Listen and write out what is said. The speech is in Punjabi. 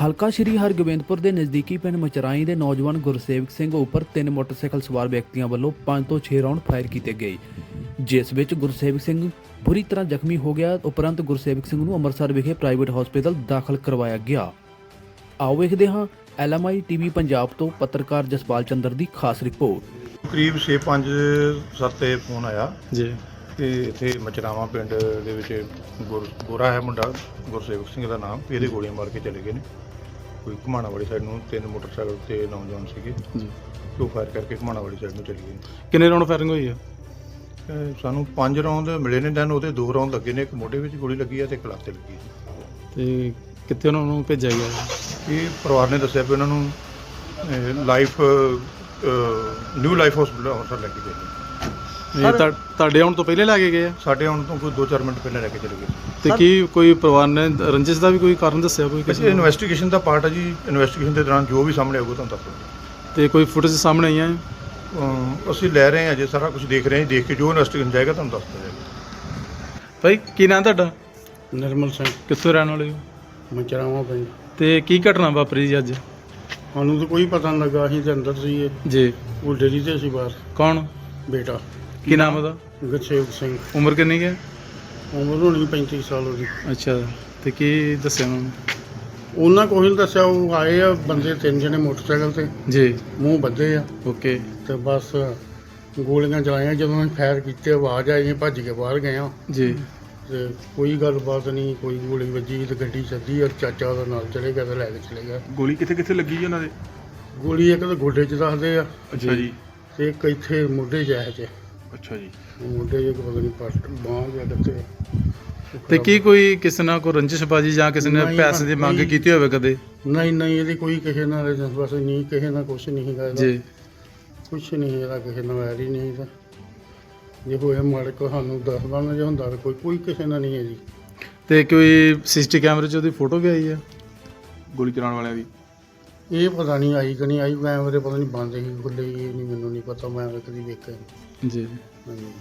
ਹਲਕਾ ਸ਼੍ਰੀ ਹਰਗੋਬਿੰਦਪੁਰ ਦੇ ਨਜ਼ਦੀਕੀ ਪਿੰਡ ਮਚਰਾਈ ਦੇ ਨੌਜਵਾਨ ਗੁਰਸੇਵਕ ਸਿੰਘ ਉੱਪਰ ਤਿੰਨ ਮੋਟਰਸਾਈਕਲ ਸਵਾਰ ਵਿਅਕਤੀਆਂ ਵੱਲੋਂ 5 ਤੋਂ 6 ਰਾਉਂਡ ਫਾਇਰ ਕੀਤੇ ਗਏ। ਜਿਸ ਵਿੱਚ ਗੁਰਸੇਵਕ ਸਿੰਘ ਬੁਰੀ ਤਰ੍ਹਾਂ ਜ਼ਖਮੀ ਹੋ ਗਿਆ ਉਪਰੰਤ ਗੁਰਸੇਵਕ ਸਿੰਘ ਨੂੰ ਅੰਮ੍ਰਿਤਸਰ ਵਿਖੇ ਪ੍ਰਾਈਵੇਟ ਹਸਪਤਾਲ ਦਾਖਲ ਕਰਵਾਇਆ ਗਿਆ। ਆਓ ਵੇਖਦੇ ਹਾਂ ਐਲਐਮਆਈ ਟੀਵੀ ਪੰਜਾਬ ਤੋਂ ਪੱਤਰਕਾਰ ਜਸਪਾਲ ਚੰਦਰ ਦੀ ਖਾਸ ਰਿਪੋਰਟ। ਕਰੀਬ 6-5 ਸੱਤ ਤੇ ਫੋਨ ਆਇਆ। ਜੀ। ਕਿ ਇੱਥੇ ਮਚਰਾਵਾ ਪਿੰਡ ਦੇ ਵਿੱਚ ਗੁਰ ਗੋਰਾ ਹੈ ਮੁੰਡਾ ਗੁਰਸੇਵਕ ਸਿੰਘ ਦਾ ਨਾਮ। ਇਹਦੇ ਗੋਲੀਆਂ ਮਾਰ ਕੇ ਚਲੇ ਗਏ ਨੇ। ਕੋਈ ਘਮਾਣਾ ਵਾਲੀ ਸਾਈਡ ਨੂੰ ਤਿੰਨ ਮੋਟਰਸਾਈਕਲ ਤੇ ਨੌਜਵਾਨ ਸੀਗੇ। ਜੀ। ਜੋ ਫਾਇਰ ਕਰਕੇ ਘਮਾਣਾ ਵਾਲੀ ਸਾਈਡ ਨੂੰ ਚਲੇ ਗਏ। ਕਿੰਨੇ ਰਾਉਂਡ ਫਾਇਰਿੰਗ ਹੋਈ ਹੈ ਅਹ ਸਾਨੂੰ ਪੰਜ ਰੌਂਦ ਮਿਲੇ ਨੇ ਦੈਨ ਉਹਦੇ ਦੋ ਰੌਂਦ ਲੱਗੇ ਨੇ। ਇੱਕ ਮੋਢੇ ਵਿੱਚ ਗੋਲੀ ਲੱਗੀ ਹੈ ਤੇ ਇੱਕ ਲੱਤ ਤੇ ਲੱਗੀ ਹੈ। ਤੇ ਕਿੱਥੇ ਉਹਨਾਂ ਨੂੰ ਭੇਜਿਆ ਗਿਆ? ਹੈ? ਇਹ ਪਰਿਵਾਰ ਨੇ ਦੱਸਿਆ ਵੀ ਉਹਨਾਂ ਨੂੰ life new life hospital Amritsar ਲੈ ਕੇ ਗਏ ਨੇ। ਇਹ ਤੁਹਾ- ਤੁਹਾਡੇ ਆਉਣ ਤੋਂ ਪਹਿਲੇ ਲੈ ਕੇ ਗਏ ਆ? ਸਾਡੇ ਆਉਣ ਤੋਂ ਕੋਈ 2-4 ਮਿੰਟ ਪਹਿਲਾਂ ਲੈ ਕੇ ਚਲੇ ਗਏ। ਤੇ ਕੀ ਕੋਈ ਪਰਿਵਾਰ ਨੇ ਰੰਜਿਸ਼ ਦਾ ਵੀ ਕੋਈ ਕਾਰਨ ਦੱਸਿਆ ਕੋਈ ਕਿਸੇ ਨੂੰ? ਇਨਵੈਸਟੀਗੇਸ਼ਨ ਦਾ ਪਾਰਟ ਹੈ ਜੀ। ਇਨਵੈਸਟੀਗੇਸ਼ਨ ਦੇ ਦੌਰਾਨ ਜੋ ਵੀ ਸਾਹਮਣੇ ਆਊਗਾ ਤੁਹਾਨੂੰ ਦੱਸ ਦਿਆਂਗੇ। ਤੇ ਕੋਈ ਫੁਟੇਜ ਸਾਹਮਣੇ ਆਈਆਂ ਹੈ? ਅਮ ਅਸੀਂ ਲੈ ਰਹੇ ਹਾਂ ਅਜੇ ਸਾਰਾ ਕੁਝ ਦੇਖ ਰਹੇ ਹਾਂ ਦੇਖ ਕੇ ਜੋ ਇਨਵੈਸਟੀਗੇਸ਼ਨ ਜਾਏਗਾ ਤੁਹਾਨੂੰ ਦੱਸ ਜਾਏਗਾ ਭਾਈ ਕੀ ਨਾਂ ਤੁਹਾਡਾ? ਨਿਰਮਲ ਸਿੰਘ। ਕਿੱਥੋਂ ਰਹਿਣ ਵਾਲੇ ਹੋ? ਮਚਰਾਵਾਂ ਪਿੰਡ। ਤੇ ਕੀ ਘਟਨਾ ਵਾਪਰੀ ਜੀ ਅੱਜ? ਸਾਨੂੰ ਤਾਂ ਕੋਈ ਪਤਾ ਨਹੀਂ ਲੱਗਾ ਅਸੀਂ ਤੇ ਅੰਦਰ ਸੀਗੇ। ਜੀ। ਉਹ ਡੇਰੀ ਤੇ ਸੀ ਬਾਹਰ। ਕੌਣ? ਬੇਟਾ। ਕੀ ਨਾਮ ਉਹਦਾ? ਗੁਰਸੇਵਕ ਸਿੰਘ। ਉਮਰ ਕਿੰਨੀ ਹੈ? ਉਮਰ ਹੋਣੀ 35 ਸਾਲ ਉਹਦੀ ਅੱਛਾ ਤੇ ਕੀ ਦੱਸਿਆ ਉਹਨਾਂ ਨੇ? ਉਹਨਾਂ ਕੋਈ ਨਹੀਂ ਦੱਸਿਆ ਉਹ ਆਏ ਆ ਬੰਦੇ ਤਿੰਨ ਜਣੇ ਮੋਟਰਸਾਈਕਲ ਤੇ। ਜੀ। ਮੂੰਹ ਬੱਧੇ ਆ। ਓਕੇ। ਤੇ ਬਸ ਗੋਲੀਆਂ ਚਲਾਈਆਂ ਜਦੋਂ ਅਸੀਂ ਫਾਇਰ ਕੀਤੇ ਆਵਾਜ਼ ਆਈ ਅਸੀਂ ਭੱਜ ਕੇ ਬਾਹਰ ਗਏ ਆ। ਜੀ। ਤੇ ਕੋਈ ਗੱਲਬਾਤ ਨਹੀਂ ਕੋਈ ਗੋਲੀ ਵੱਜੀ ਤੇ ਗੱਡੀ ਸੱਦੀ ਔਰ ਚਾਚਾ ਉਹਦਾ ਨਾਲ ਚਲੇ ਗਿਆ ਤੇ ਲੈ ਕੇ ਚਲੇ ਗਿਆ। ਗੋਲੀ ਕਿੱਥੇ ਕਿੱਥੇ ਲੱਗੀ ਜੀ ਉਹਨਾਂ ਦੇ? ਗੋਲੀ ਇੱਕ ਤਾਂ ਗੋਡੇ 'ਚ ਦੱਸਦੇ ਆ। ਅੱਛਾ ਜੀ। ਤੇ ਇੱਕ ਇੱਥੇ ਮੋਢੇ 'ਚ ਹੈ ਚ ਅੱਛਾ ਜੀ। ਮੋਢੇ 'ਚ ਪਤਾ ਨਹੀਂ ਪੱਟ ਬਾਂਹ ਜਾਂ ਕਿੱਥੇ ਤੇ ਕੀ ਕੋਈ ਕਿਸੇ ਨਾਲ ਕੋਈ ਰੰਜਿਸ਼ਬਾਜੀ ਜਾਂ ਕਿਸੇ ਨੇ ਨਹੀਂ, ਪੈਸੇ ਦੀ ਮੰਗ ਨਹੀਂ। ਕੀਤੀ ਹੋਵੇ ਕਦੇ? ਨਹੀਂ ਨਹੀਂ ਇਹਦੀ ਕੋਈ ਕਿਸੇ ਨਾਲ ਰਜਿਸਟਰ ਬਸ ਨਹੀਂ ਕਿਸੇ ਨਾਲ ਕੁਛ ਨਹੀਂ ਹੈਗਾ ਜੀ। ਕੁਛ ਨਹੀਂ ਇਹਦਾ ਕਿਸੇ ਨਾਲ ਵੈਰ ਹੀ ਨਹੀਂ ਇਹਦਾ। ਜੇ ਹੋਇਆ ਮਾੜੇ ਕੋ ਸਾਨੂੰ ਦੱਸ ਦੇਣਾ ਜੇ ਹੁੰਦਾ ਤਾਂ ਕੋਈ ਕੋਈ ਕਿਸੇ ਨਾਲ ਨਹੀਂ ਹੈ ਜੀ। ਤੇ ਕੋਈ ਸੀਸੀਟੀ ਕੈਮਰੇ 'ਚ ਉਹਦੀ ਫੋਟੋ ਵੀ ਆਈ ਹੈ ਗੋਲੀ ਚਲਾਉਣ ਵਾਲਿਆਂ ਦੀ। ਇਹ ਪਤਾ ਨਹੀਂ ਆਈ ਕਿ ਨਹੀਂ ਆਈ ਕੈਮਰੇ ਪਤਾ ਨਹੀਂ ਬੰਦ ਸੀ ਖੁੱਲੇ ਇਹ ਨਹੀਂ ਮੈਨੂੰ ਨਹੀਂ ਪਤਾ ਮੈਂ ਕਦੀ ਵੇਖਿਆ ਨਹੀਂ। ਜੀ ਹਾਂਜੀ